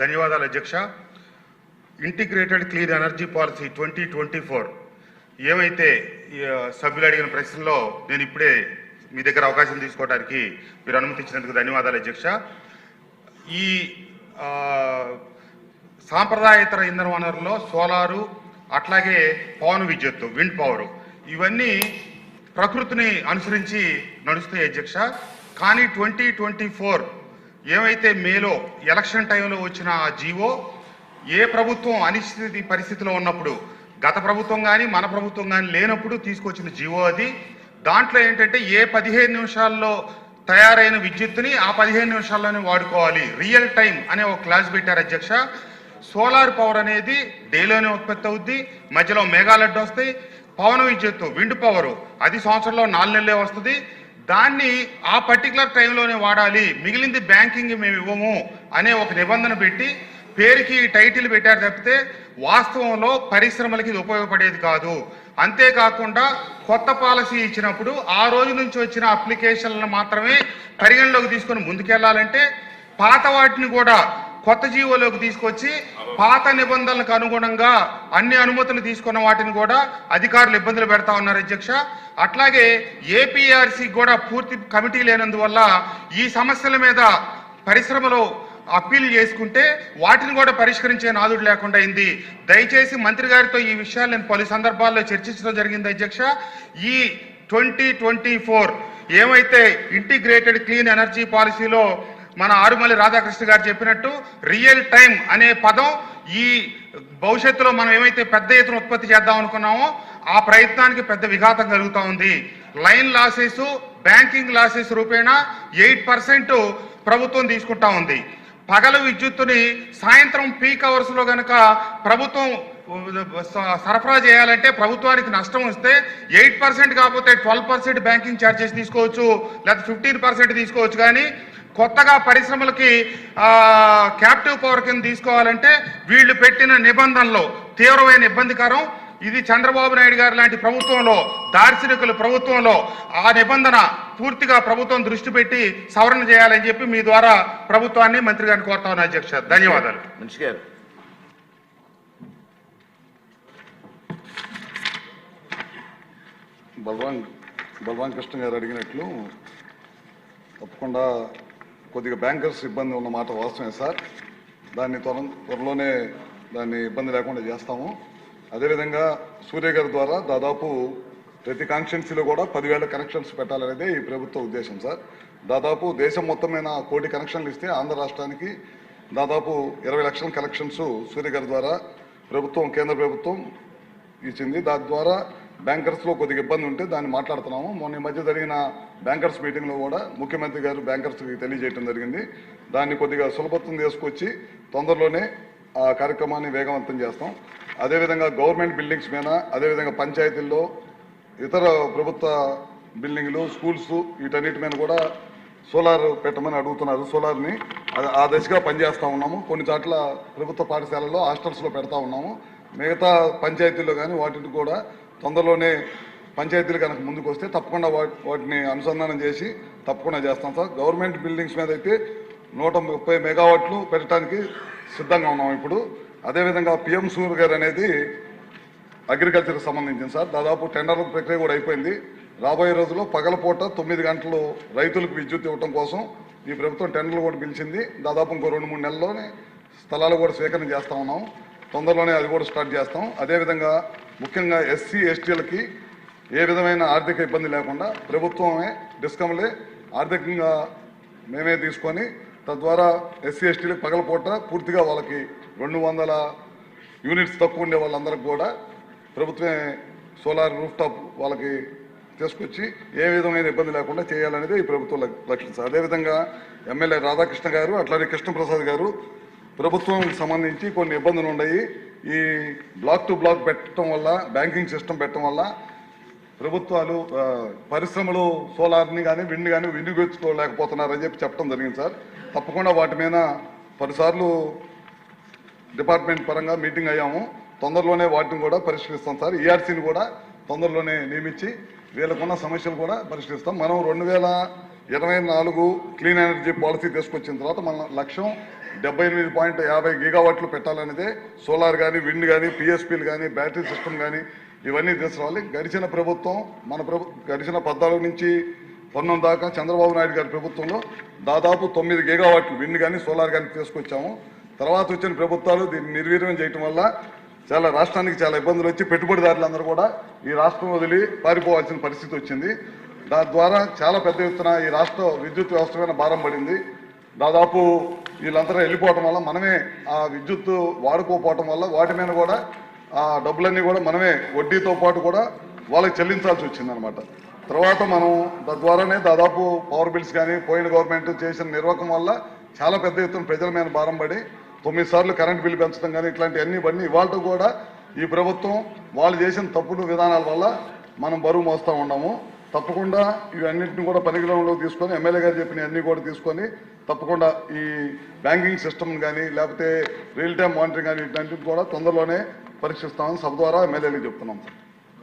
ధన్యవాదాలు అధ్యక్ష. Integrated clean energy policy twenty twenty four ఏమైతే సభ్యులు అడిగిన ప్రశ్నలో నేను ఇప్పుడే మీ దగ్గర అవకాశం తీసుకోవడానికి మీరు అనుమతి ఇచ్చినందుకు ధన్యవాదాలు అధ్యక్ష. ఈ సాంప్రదాయతర సాంప్రదాయేతర ఇంధన వనరులో సోలారు అట్లాగే పవన్ విద్యుత్తు విండ్ పవర్ ఇవన్నీ ప్రకృతిని అనుసరించి నడుస్తాయి అధ్యక్ష. కానీ ట్వంటీ ట్వంటీ ఫోర్ ఏమైతే మేలో ఎలక్షన్ టైంలో వచ్చిన ఆ జీవో ఏ ప్రభుత్వం అనిశ్చితి పరిస్థితిలో ఉన్నప్పుడు గత ప్రభుత్వం కానీ మన ప్రభుత్వం కానీ లేనప్పుడు తీసుకొచ్చిన జీవో అది. దాంట్లో ఏంటంటే ఏ పదిహేను నిమిషాల్లో తయారైన విద్యుత్తుని ఆ పదిహేను నిమిషాల్లోనే వాడుకోవాలి. రియల్ టైం అనే ఒక క్లాస్ పెట్టారు అధ్యక్ష. సోలార్ పవర్ అనేది డేలోనే ఉత్పత్తి అవుద్ది మధ్యలో మేఘాలడ్డు వస్తాయి. పవన విద్యుత్తు విండ్ పవర్ అది సంవత్సరంలో నాలుగు నెలలే వస్తుంది. దాన్ని ఆ పర్టికులర్ టైంలోనే వాడాలి. మిగిలింది బ్యాంకింగ్ మేము ఇవ్వము అనే ఒక నిబంధన పెట్టి పేరుకి టైటిల్ పెట్టారు తప్పితే వాస్తవంలో పరిశ్రమలకి ఇది ఉపయోగపడేది కాదు. అంతేకాకుండా కొత్త పాలసీ ఇచ్చినప్పుడు ఆ రోజు నుంచి వచ్చిన అప్లికేషన్లను మాత్రమే పరిగణలోకి తీసుకొని ముందుకెళ్ళాలంటే పాత వాటిని కూడా కొత్త జీవోలోకి తీసుకొచ్చి పాత నిబంధనలకు అనుగుణంగా అన్ని అనుమతులు తీసుకున్న వాటిని కూడా అధికారులు ఇబ్బందులు పెడతా ఉన్నారు అధ్యక్ష. అట్లాగే ఏపీఆర్సీ కూడా పూర్తి కమిటీ లేనందువల్ల ఈ సమస్యల మీద పరిశ్రమలో అప్పీల్ చేసుకుంటే వాటిని కూడా పరిష్కరించే నాదుడు లేకుండా అయింది. దయచేసి మంత్రి గారితో ఈ విషయాలు నేను పలు సందర్భాల్లో చర్చించడం జరిగింది అధ్యక్ష. ఈ ట్వంటీ ట్వంటీ ఫోర్ ఏమైతే ఇంటిగ్రేటెడ్ క్లీన్ ఎనర్జీ పాలసీలో మన ఆరుమల్లి రాధాకృష్ణ గారు చెప్పినట్టు రియల్ టైం అనే పదం ఈ భవిష్యత్తులో మనం ఏమైతే పెద్ద ఎత్తున ఉత్పత్తి చేద్దాం అనుకున్నామో ఆ ప్రయత్నానికి పెద్ద విఘాతం కలుగుతూ ఉంది. లైన్ లాసెస్ బ్యాంకింగ్ లాసెస్ రూపేణా ఎయిట్ పర్సెంట్ ప్రభుత్వం తీసుకుంటా ఉంది. పగలు విద్యుత్తుని సాయంత్రం పీక్ అవర్స్లో గనక ప్రభుత్వం సరఫరా చేయాలంటే ప్రభుత్వానికి నష్టం వస్తే ఎయిట్ పర్సెంట్ కాకపోతే ట్వెల్వ్ పర్సెంట్ బ్యాంకింగ్ ఛార్జెస్ తీసుకోవచ్చు లేదా ఫిఫ్టీన్ పర్సెంట్ తీసుకోవచ్చు. కానీ కొత్తగా పరిశ్రమలకి క్యాప్టివ్ పవర్ కింద తీసుకోవాలంటే వీళ్ళు పెట్టిన నిబంధనలు తీవ్రమైన ఇబ్బందికరం. ఇది చంద్రబాబు నాయుడు గారు లాంటి ప్రభుత్వంలో దార్శనికుల ప్రభుత్వంలో ఆ నిబంధన పూర్తిగా ప్రభుత్వం దృష్టి పెట్టి సవరణ చేయాలని చెప్పి మీ ద్వారా ప్రభుత్వాన్ని మంత్రి గారిని కోరుతా ఉన్నా అధ్యక్ష. ధన్యవాదాలు. మనిషి గారు. బలరాం బలరాం కృష్ణ గారు అడిగినట్లు తప్పకుండా కొద్దిగా బ్యాంకర్స్ ఇబ్బంది ఉన్న మాట వాస్తవమే సార్. దాన్ని త్వర త్వరలోనే దాన్ని ఇబ్బంది లేకుండా చేస్తాము. అదేవిధంగా సూర్య గారి ద్వారా దాదాపు ప్రతి కాన్స్టిట్యున్సీలో కూడా పదివేల కనెక్షన్స్ పెట్టాలనేది ఈ ప్రభుత్వ ఉద్దేశం సార్. దాదాపు దేశం మొత్తమైన కోటి కనెక్షన్లు ఇస్తే ఆంధ్ర రాష్ట్రానికి దాదాపు ఇరవై లక్షల కనెక్షన్స్ సూర్య గారి ద్వారా ప్రభుత్వం కేంద్ర ప్రభుత్వం ఇచ్చింది. దాని ద్వారా బ్యాంకర్స్లో కొద్దిగా ఇబ్బంది ఉంటే దాన్ని మాట్లాడుతున్నాము. మొన్న ఈ మధ్య జరిగిన బ్యాంకర్స్ మీటింగ్లో కూడా ముఖ్యమంత్రి గారు బ్యాంకర్స్కి తెలియజేయడం జరిగింది. దాన్ని కొద్దిగా సులభత్వం తీసుకొచ్చి తొందరలోనే ఆ కార్యక్రమాన్ని వేగవంతం చేస్తాం. అదేవిధంగా గవర్నమెంట్ బిల్డింగ్స్ మీద అదేవిధంగా పంచాయతీల్లో ఇతర ప్రభుత్వ బిల్డింగ్లు స్కూల్స్ వీటన్నిటి మీద కూడా సోలార్ పెట్టమని అడుగుతున్నారు. సోలార్ని అది ఆ దశగా పనిచేస్తూ ఉన్నాము. కొన్ని చోట్ల ప్రభుత్వ పాఠశాలలో హాస్టల్స్లో పెడతా ఉన్నాము. మిగతా పంచాయతీల్లో కానీ వాటిని కూడా తొందరలోనే పంచాయతీలు కనుక ముందుకు వస్తే తప్పకుండా వాటి వాటిని అనుసంధానం చేసి తప్పకుండా చేస్తాం సార్. గవర్నమెంట్ బిల్డింగ్స్ మీద అయితే నూట ముప్పై మెగావాట్లు పెట్టడానికి సిద్ధంగా ఉన్నాం ఇప్పుడు. అదేవిధంగా పిఎం సూర్ గారు అనేది అగ్రికల్చర్కి సంబంధించింది సార్. దాదాపు టెండర్ల ప్రక్రియ కూడా అయిపోయింది. రాబోయే రోజుల్లో పగలపూట తొమ్మిది గంటలు రైతులకు విద్యుత్ ఇవ్వడం కోసం ఈ ప్రభుత్వం టెండర్లు కూడా పిలిచింది. దాదాపు ఇంకో రెండు మూడు నెలల్లోనే స్థలాలు కూడా స్వీకరణ చేస్తా ఉన్నాం. తొందరలోనే అది కూడా స్టార్ట్ చేస్తాం. అదేవిధంగా ముఖ్యంగా ఎస్సీ ఎస్టీలకి ఏ విధమైన ఆర్థిక ఇబ్బంది లేకుండా ప్రభుత్వమే డిస్కంలే ఆర్థికంగా మేమే తీసుకొని తద్వారా ఎస్సీ ఎస్టీలకు పగలపూట పూర్తిగా వాళ్ళకి రెండు వందల యూనిట్స్ తక్కువ ఉండే వాళ్ళందరికీ కూడా ప్రభుత్వమే సోలార్ రూఫ్ టాప్ వాళ్ళకి తీసుకొచ్చి ఏ విధమైన ఇబ్బంది లేకుండా చేయాలనేది ఈ ప్రభుత్వ లక్ష్యం సార్. అదేవిధంగా ఎమ్మెల్యే రాధాకృష్ణ గారు అట్లానే కృష్ణప్రసాద్ గారు ప్రభుత్వం సంబంధించి కొన్ని ఇబ్బందులు ఉన్నాయి ఈ బ్లాక్ టు బ్లాక్ పెట్టడం వల్ల బ్యాంకింగ్ సిస్టమ్ పెట్టడం వల్ల ప్రభుత్వాలు పరిశ్రమలు సోలార్ని కానీ విండ్ కానీ వినియోగించుకోలేకపోతున్నారని చెప్పి చెప్పడం జరిగింది సార్. తప్పకుండా వాటి మీద పలుసార్లు డిపార్ట్మెంట్ పరంగా మీటింగ్ అయ్యాము. తొందరలోనే వాటిని కూడా పరిష్కరిస్తాం సార్. ఈఆర్సీని కూడా తొందరలోనే నియమించి వీళ్ళకున్న సమస్యలు కూడా పరిష్కరిస్తాం. మనం రెండు వేల ఇరవై నాలుగు క్లీన్ ఎనర్జీ పాలసీ తీసుకొచ్చిన తర్వాత మన లక్ష్యం డెబ్బై ఎనిమిది పాయింట్ యాభై గీగావాట్లు పెట్టాలనేదే. సోలార్ కానీ విండ్ కానీ పిఎస్పీలు కానీ బ్యాటరీ సిస్టమ్ కానీ ఇవన్నీ తీసుకురావాలి. గడిచిన ప్రభుత్వం మన ప్రభు గడిచిన పద్నాలుగు నుంచి పంతొమ్మిది దాకా చంద్రబాబు నాయుడు గారి ప్రభుత్వంలో దాదాపు తొమ్మిది గీగావాట్లు విండ్ కానీ సోలార్ కానీ తీసుకొచ్చాము. తర్వాత వచ్చిన ప్రభుత్వాలు దీన్ని నిర్వీర్యం చేయటం వల్ల చాలా రాష్ట్రానికి చాలా ఇబ్బందులు వచ్చి పెట్టుబడిదారులందరూ కూడా ఈ రాష్ట్రం వదిలి పారిపోవాల్సిన పరిస్థితి వచ్చింది. దాని ద్వారా చాలా పెద్ద ఎత్తున ఈ రాష్ట్ర విద్యుత్ వ్యవస్థ మీద భారం పడింది. దాదాపు వీళ్ళందరూ వెళ్ళిపోవటం వల్ల మనమే ఆ విద్యుత్ వాడుకోపోవటం వల్ల వాటి మీద కూడా ఆ డబ్బులన్నీ కూడా మనమే వడ్డీతో పాటు కూడా వాళ్ళకి చెల్లించాల్సి వచ్చిందనమాట తర్వాత మనం తద్వారానే దాదాపు పవర్ బిల్స్ కానీ పోయిన గవర్నమెంట్ చేసిన నిర్వాహకం వల్ల చాలా పెద్ద ఎత్తున ప్రజల మీద భారం పడి తొమ్మిది సార్లు కరెంట్ బిల్లు పెంచడం కానీ ఇట్లాంటివన్నీ ఇవన్నీ ఇవాళ కూడా ఈ ప్రభుత్వం వాళ్ళు చేసిన తప్పుడు విధానాల వల్ల మనం బరువు మోస్తూ ఉన్నాము. తప్పకుండా ఇవన్నింటిని కూడా పరిగణనలో తీసుకొని ఎమ్మెల్యే గారు చెప్పిన అన్ని కూడా తీసుకొని తప్పకుండా ఈ బ్యాంకింగ్ సిస్టమ్ కానీ లేకపోతే రియల్ టైం మానిటరింగ్ కానీ ఇట్లాంటివి కూడా తొందరలోనే పరీక్షిస్తామని సభ ద్వారా ఎమ్మెల్యేలకు చెప్తున్నాం సార్.